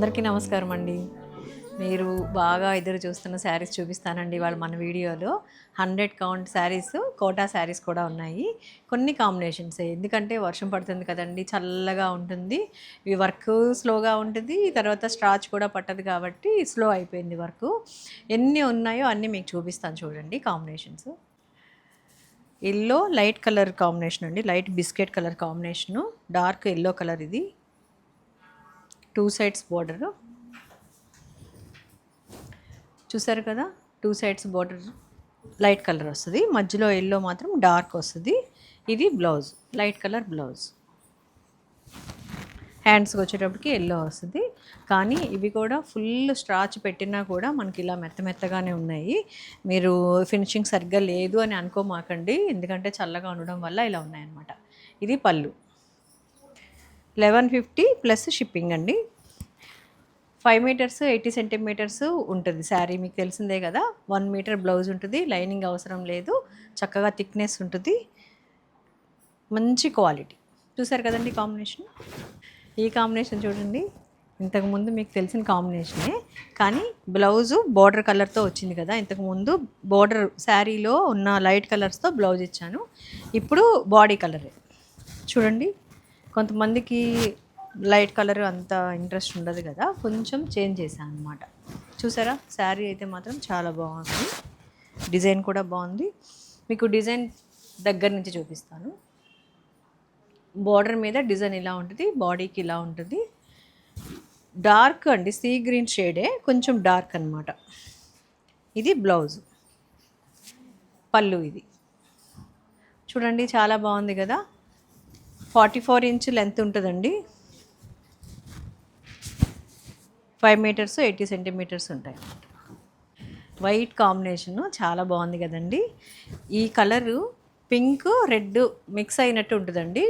అందరికీ నమస్కారం అండి. మీరు బాగా ఎదురు చూస్తున్న శారీస్ చూపిస్తానండి వాళ్ళు మన వీడియోలో. హండ్రెడ్ కౌంట్ శారీస్ కోటా శారీస్ కూడా ఉన్నాయి. కొన్ని కాంబినేషన్స్. ఎందుకంటే వర్షం పడుతుంది కదండి చల్లగా ఉంటుంది. ఈ వర్క్ స్లోగా ఉంటుంది తర్వాత స్ట్రాచ్ కూడా పట్టదు కాబట్టి స్లో అయిపోయింది వర్క్. ఎన్ని ఉన్నాయో అన్నీ మీకు చూపిస్తాను చూడండి combinations. Yellow light colour combination అండి. Light biscuit colour combination. Dark yellow colour ఇది. Two sides border. చూసారు కదా? Two sides border light colour వస్తుంది. మధ్యలో ఎల్లో మాత్రం డార్క్ వస్తుంది. ఇది బ్లౌజ్ లైట్ కలర్ బ్లౌజ్. హ్యాండ్స్కి వచ్చేటప్పటికి ఎల్లో వస్తుంది. కానీ ఇవి కూడా ఫుల్ స్ట్రాచ్ పెట్టినా కూడా మనకి ఇలా మెత్త మెత్తగానే ఉన్నాయి. మీరు ఫినిషింగ్ సరిగ్గా లేదు అని అనుకోమాకండి. ఎందుకంటే చల్లగా ఉండడం వల్ల ఇలా ఉన్నాయన్నమాట. ఇది పళ్ళు. లెవెన్ ఫిఫ్టీ ప్లస్ షిప్పింగ్ అండి. ఫైవ్ మీటర్స్ ఎయిటీ సెంటీమీటర్స్ ఉంటుంది శారీ మీకు తెలిసిందే కదా. వన్ మీటర్ బ్లౌజ్ ఉంటుంది లైనింగ్ అవసరం లేదు చక్కగా థిక్నెస్ ఉంటుంది. మంచి క్వాలిటీ. చూసారు కదండి కాంబినేషన్? ఈ కాంబినేషన్ చూడండి. ఇంతకుముందు మీకు తెలిసిన కాంబినేషనే. కానీ బ్లౌజు బార్డర్ కలర్తో వచ్చింది కదా. ఇంతకుముందు బార్డర్ శారీలో ఉన్న లైట్ కలర్స్తో బ్లౌజ్ ఇచ్చాను. ఇప్పుడు బాడీ కలరే. చూడండి. కొంతమందికి లైట్ కలర్ అంత ఇంట్రెస్ట్ ఉండదు కదా కొంచెం చేంజ్ చేశాను అనమాట చూసారా? శారీ అయితే మాత్రం చాలా బాగుంది. డిజైన్ కూడా బాగుంది. మీకు డిజైన్ దగ్గర నుంచి చూపిస్తాను. బార్డర్ మీద డిజైన్ ఇలా ఉంటుంది బాడీకి ఇలా ఉంటుంది. డార్క్ అండి సీ గ్రీన్ షేడే కొంచెం డార్క్ అనమాట ఇది బ్లౌజ్. పళ్ళు ఇది. చూడండి చాలా బాగుంది కదా. ఫార్టీ ఫోర్ ఇంచ్ లెంత్ ఉంటుందండి. ఫైవ్ మీటర్స్ ఎయిటీ సెంటీమీటర్స్ ఉంటాయి వైట్ కాంబినేషన్ చాలా బాగుంది కదండి. ఈ కలరు పింక్ రెడ్ మిక్స్ అయినట్టు ఉంటుందండి.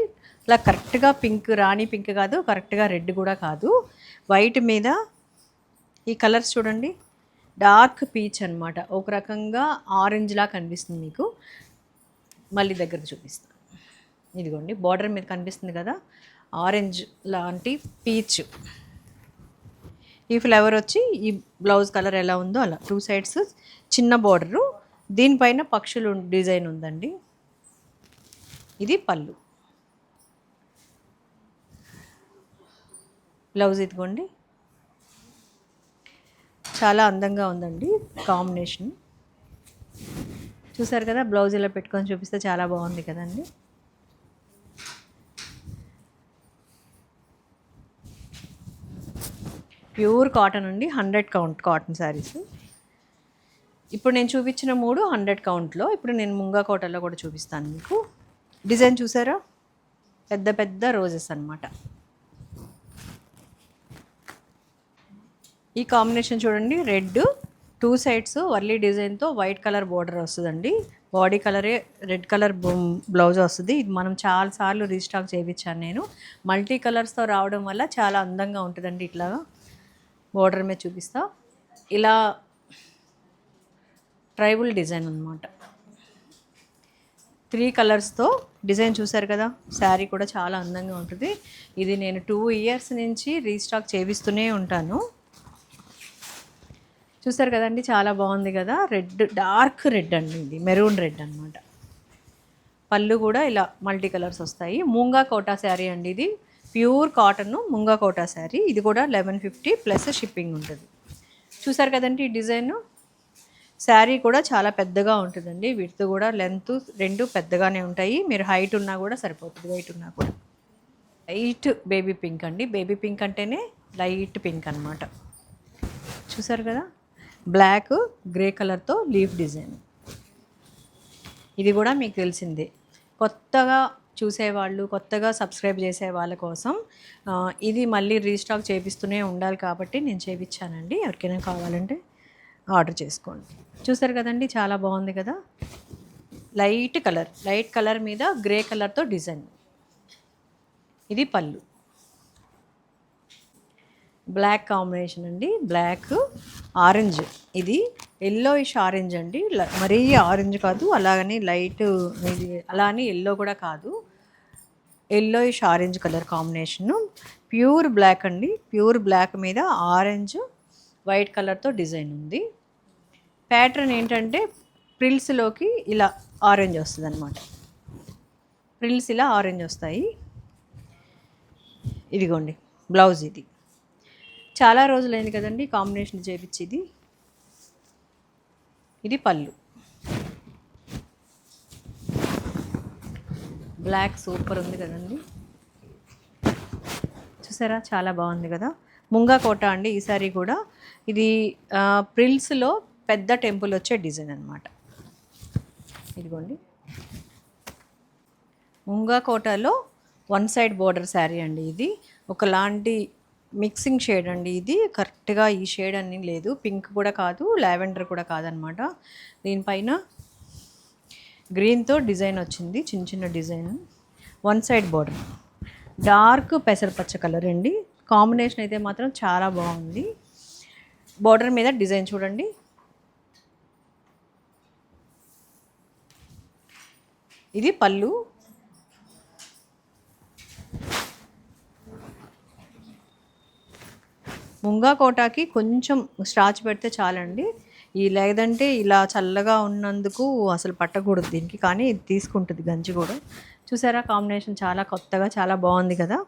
ఇలా కరెక్ట్గా పింక్ రాణి పింక్ కాదు కరెక్ట్గా రెడ్ కూడా కాదు. వైట్ మీద ఈ కలర్స్ చూడండి. డార్క్ పీచ్ అనమాట ఒక రకంగా ఆరెంజ్లా కనిపిస్తుంది మీకు. మళ్ళీ దగ్గర చూపిస్తాను. ఇదిగోండి బార్డర్ మీద కనిపిస్తుంది కదా ఆరెంజ్ లాంటి పీచ్ ఈ ఫ్లవర్ వచ్చి ఈ బ్లౌజ్ కలర్ ఎలా ఉందో అలా టూ సైడ్స్ చిన్న బార్డరు దీనిపైన పక్షులు డిజైన్ ఉందండి. ఇది పళ్ళు. బ్లౌజ్ ఇదిగోండి. చాలా అందంగా ఉందండి కాంబినేషన్ చూసారు కదా బ్లౌజ్ ఇలా పెట్టుకొని చూపిస్తే చాలా బాగుంది కదండి. ప్యూర్ కాటన్ అండి హండ్రెడ్ కౌంట్ కాటన్ శారీస్. ఇప్పుడు నేను చూపించిన మూడు హండ్రెడ్ కౌంట్లో ఇప్పుడు నేను ముంగా కోటలో కూడా చూపిస్తాను మీకు. డిజైన్ చూసారా? పెద్ద పెద్ద రోజెస్ అన్నమాట. ఈ కాంబినేషన్ చూడండి రెడ్ టూ సైడ్స్ వర్లీ డిజైన్తో వైట్ కలర్ బోర్డర్ వస్తుందండి. బాడీ కలరే రెడ్ కలర్ బ్లౌజ్ వస్తుంది. ఇది మనం చాలాసార్లు రీస్టాక్ చేయించాను నేను. మల్టీ కలర్స్తో రావడం వల్ల చాలా అందంగా ఉంటుందండి ఇట్లాగా బోర్డర్ మీద చూపిస్తా. ఇలా ట్రైబుల్ డిజైన్ అనమాట త్రీ కలర్స్తో డిజైన్ చూశారు కదా? శారీ కూడా చాలా అందంగా ఉంటుంది. ఇది నేను టూ ఇయర్స్ నుంచి రీస్టాక్ చేపిస్తూనే ఉంటాను. చూసారు కదండి? చాలా బాగుంది కదా? రెడ్ డార్క్ రెడ్ అండి ఇది. మెరూన్ రెడ్ అనమాట పళ్ళు కూడా ఇలా మల్టీ కలర్స్ వస్తాయి. మూంగా కోటా శారీ అండి ఇది. ప్యూర్ కాటన్ ముంగా కోటా శారీ. ఇది కూడా లెవెన్ ఫిఫ్టీ ప్లస్ షిప్పింగ్ ఉంటుంది. చూసారు కదండి ఈ డిజైన్? శారీ కూడా చాలా పెద్దగా ఉంటుందండి. వీటితో కూడా లెంత్ రెండు పెద్దగానే ఉంటాయి. మీరు హైట్ ఉన్నా కూడా సరిపోతుంది. వెయిట్ ఉన్నా కూడా. లైట్ బేబీ పింక్ అండి. బేబీ పింక్ అంటేనే లైట్ పింక్ అనమాట చూసారు కదా? బ్లాక్ గ్రే కలర్తో లీఫ్ డిజైన్. ఇది కూడా మీకు తెలిసిందే. కొత్తగా చూసేవాళ్ళు కొత్తగా సబ్స్క్రైబ్ చేసే వాళ్ళ కోసం ఇది మళ్ళీ రీస్టాక్ చేపిస్తూనే ఉండాలి కాబట్టి నేను చేపించానండి ఎవరికైనా కావాలంటే ఆర్డర్ చేసుకోండి. చూసారు కదండి చాలా బాగుంది కదా? లైట్ కలర్ లైట్ కలర్ మీద గ్రే కలర్తో డిజైన్. ఇది పళ్ళు. బ్లాక్ కాంబినేషన్ అండి. Black orange. ఇది ఎల్లోయిష్ ఆరెంజ్ అండి. మరీ ఆరెంజ్ కాదు అలాగని లైట్ ఇది అలా అని ఎల్లో కూడా కాదు. Yellowish orange colour combination pure black అండి. ప్యూర్ బ్లాక్ మీద ఆరెంజ్ వైట్ కలర్తో డిజైన్ ఉంది. ప్యాటర్న్ ఏంటంటే ప్రిల్స్లోకి ఇలా ఆరెంజ్ వస్తుంది అనమాట ప్రిల్స్ ఇలా ఆరెంజ్ వస్తాయి. ఇదిగోండి బ్లౌజ్ ఇది. చాలా రోజులైంది కదండి కాంబినేషన్ చేపించేది. ఇది పళ్ళు. బ్లాక్ సూపర్ ఉంది కదండి. చూసారా? చాలా బాగుంది కదా. ముంగా కోట అండి ఈ సారీ కూడా. ఇది ప్రిల్స్లో పెద్ద టెంపుల్ వచ్చే డిజైన్ అనమాట ఇదిగోండి. ముంగా కోటలో వన్ సైడ్ బోర్డర్ శారీ అండి ఇది. ఒకలాంటి మిక్సింగ్ షేడ్ అండి ఇది. కరెక్ట్గా ఈ షేడ్ అని లేదు. పింక్ కూడా కాదు లావెండర్ కూడా కాదనమాట దీనిపైన గ్రీన్తో డిజైన్ వచ్చింది చిన్న చిన్న design. One side border. Dark పెసరపచ్చ colour అండి. కాంబినేషన్ అయితే మాత్రం చాలా బాగుంది. బోర్డర్ మీద డిజైన్ చూడండి. ఇది పళ్ళు. ముంగా కోటాకి కొంచెం స్టార్చ్ పెడితే చాలండి. ఈ లేదంటే ఇలా చల్లగా ఉన్నందుకు అసలు పట్టకూడదు దీనికి. కానీ ఇది తీసుకుంటుంది గంజి కూడా. చూసారా? కాంబినేషన్ చాలా కొత్తగా చాలా బాగుంది కదా?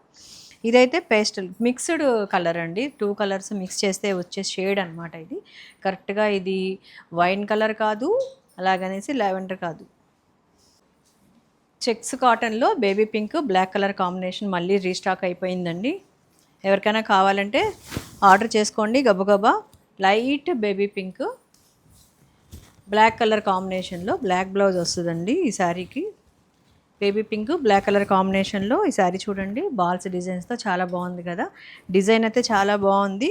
ఇదైతే పేస్టల్ మిక్స్డ్ కలర్ అండి. టూ కలర్స్ మిక్స్ చేస్తే వచ్చే షేడ్ అనమాట ఇది. కరెక్ట్గా ఇది వైన్ కలర్ కాదు అలాగనేసి లావెండర్ కాదు. చెక్స్ కాటన్లో baby pink black colour combination మళ్ళీ రీస్టాక్ అయిపోయిందండి. ఎవరికైనా కావాలంటే ఆర్డర్ చేసుకోండి. గబగబా light baby pink. Black colour కాంబినేషన్లో బ్లాక్ బ్లౌజ్ వస్తుందండి ఈ శారీకి. బేబీ పింక్ బ్లాక్ కలర్ కాంబినేషన్లో ఈ శారీ చూడండి. బాల్స్ డిజైన్స్తో చాలా బాగుంది కదా. డిజైన్ అయితే చాలా బాగుంది.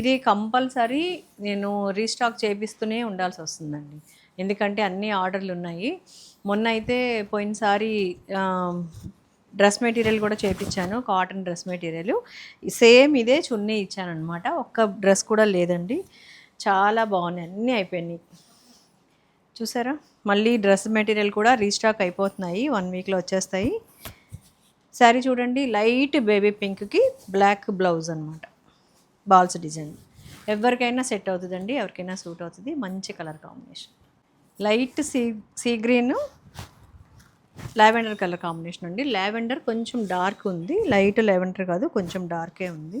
ఇది కంపల్సరీ నేను రీస్టాక్ చేపిస్తూనే ఉండాల్సి వస్తుందండి. ఎందుకంటే అన్ని ఆర్డర్లు ఉన్నాయి. మొన్న అయితే పోయినసారి డ్రెస్ మెటీరియల్ కూడా చేపించాను కాటన్ డ్రెస్ మెటీరియల్. సేమ్ ఇదే చున్నీ ఇచ్చాను అనమాట ఒక్క డ్రెస్ కూడా లేదండి. చాలా బాగున్నాయి. అన్నీ అయిపోయినాయి. చూసారా? మళ్ళీ డ్రెస్ మెటీరియల్ కూడా రీస్టాక్ అయిపోతున్నాయి. వన్ వీక్లో వచ్చేస్తాయి. శారీ చూడండి లైట్ బేబీ పింక్కి బ్లాక్ బ్లౌజ్ అనమాట బాల్స్ డిజైన్. ఎవరికైనా సెట్ అవుతుందండి ఎవరికైనా సూట్ అవుతుంది. మంచి colour combination. Light sea sea green lavender colour combination అండి. లావెండర్ కొంచెం డార్క్ ఉంది. లైట్ లావెండర్ కాదు కొంచెం డార్కే ఉంది.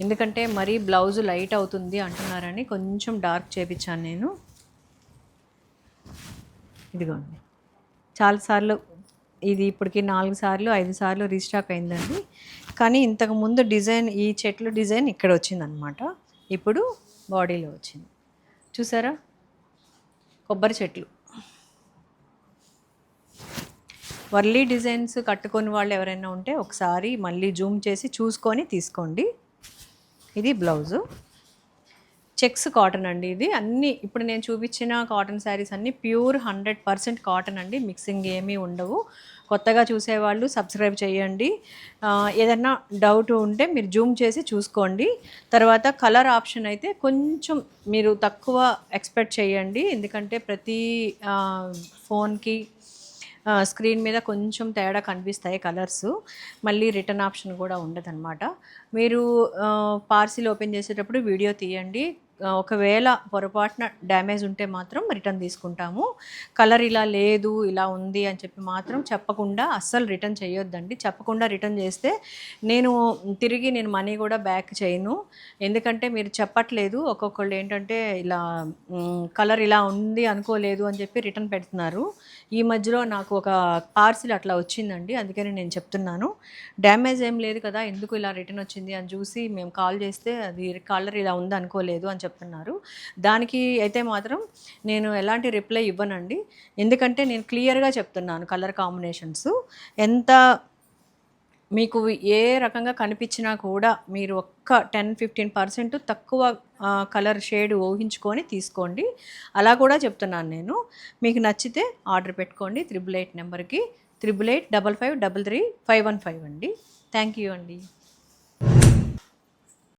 ఎందుకంటే మరీ బ్లౌజ్ లైట్ అవుతుంది అంటున్నారని కొంచెం డార్క్ చేపించాను నేను. ఇదిగోండి. చాలాసార్లు ఇది ఇప్పటికి నాలుగు సార్లు ఐదు సార్లు రీస్టాక్ అయిందండి. కానీ ఇంతకుముందు డిజైన్ ఈ చెట్లు డిజైన్ ఇక్కడ వచ్చిందనమాట ఇప్పుడు బాడీలో వచ్చింది. చూసారా? కొబ్బరి చెట్లు. వర్లీ డిజైన్స్ కట్టుకొని వాళ్ళు ఎవరైనా ఉంటే ఒకసారి మళ్ళీ జూమ్ చేసి చూసుకొని తీసుకోండి. ఇది బ్లౌజు. చెక్స్ కాటన్ అండి ఇది. అన్ని ఇప్పుడు నేను చూపించిన కాటన్ శారీస్ అన్ని ప్యూర్ హండ్రెడ్ పర్సెంట్ కాటన్ అండి. మిక్సింగ్ ఏమీ ఉండవు. కొత్తగా చూసేవాళ్ళు సబ్స్క్రైబ్ చేయండి. ఏదన్నా ఏదైనా డౌట్ ఉంటే మీరు జూమ్ చేసి చూసుకోండి. తర్వాత కలర్ ఆప్షన్ అయితే కొంచెం మీరు తక్కువ ఎక్స్పెక్ట్ చేయండి. ఎందుకంటే ప్రతి ఫోన్కి స్క్రీన్ మీద కొంచెం తేడా కనిపిస్తాయి కలర్స్. మళ్ళీ రిటర్న్ ఆప్షన్ కూడా ఉండదన్నమాట. మీరు పార్సిల్ ఓపెన్ చేసేటప్పుడు వీడియో తీయండి. ఒకవేళ పొరపాటున డ్యామేజ్ ఉంటే మాత్రం రిటర్న్ తీసుకుంటాము. కలర్ ఇలా లేదు ఇలా ఉంది అని చెప్పి మాత్రం చెప్పకుండా అస్సలు రిటర్న్ చేయొద్దండి. చెప్పకుండా రిటర్న్ చేస్తే నేను తిరిగి నేను మనీ కూడా బ్యాక్ చేయను. ఎందుకంటే మీరు చెప్పట్లేదు ఒక్కొక్కళ్ళు ఏంటంటే ఇలా కలర్ ఇలా ఉంది అనుకోలేదు అని చెప్పి రిటర్న్ పెడుతున్నారు. ఈ మధ్యలో నాకు ఒక పార్సిల్ అట్లా వచ్చిందండి అందుకని నేను చెప్తున్నాను. డ్యామేజ్ ఏం లేదు కదా ఎందుకు ఇలా రిటర్న్ వచ్చింది అని చూసి మేము కాల్ చేస్తే అది కాలర్ ఇలా ఉంది అనుకోలేదు అని చెప్తున్నారు. దానికి అయితే మాత్రం నేను ఎలాంటి రిప్లై ఇవ్వనండి. ఎందుకంటే నేను క్లియర్గా చెప్తున్నాను కలర్ కాంబినేషన్స్. ఎంత మీకు ఏ రకంగా కనిపించినా కూడా మీరు ఒక్క టెన్ ఫిఫ్టీన్ పర్సెంట్ తక్కువ కలర్ షేడ్ ఊహించుకొని తీసుకోండి. అలా కూడా చెప్తున్నాను నేను. మీకు నచ్చితే ఆర్డర్ పెట్టుకోండి త్రిబుల్ ఎయిట్ నెంబర్కి. Triple eight double five double three five one five అండి. థ్యాంక్ యూ అండి.